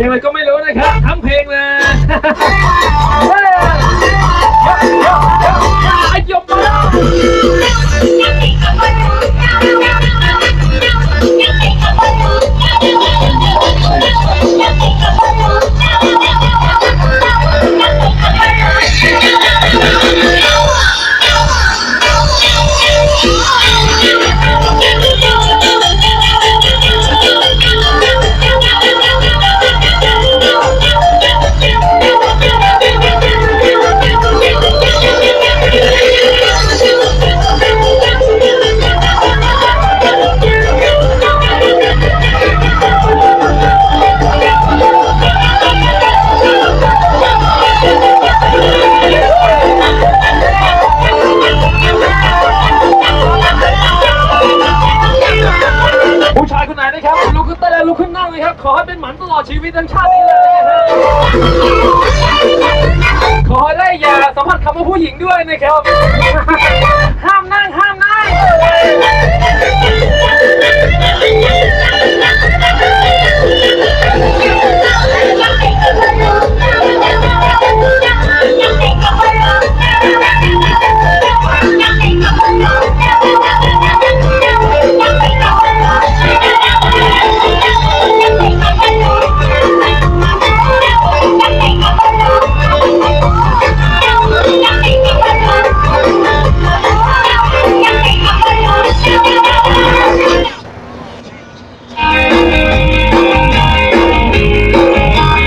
เพลงมันก็ไม่รู้นะครับทั้งเพลงเลย เต้นแล้วลุกขึ้นนั่งเลยครับ ขอให้เป็นหมันตลอดชีวิตทั้งชาตินี้เลยขอให้ได้ยาสัมผัสคำว่าผู้หญิงด้วยนะครับ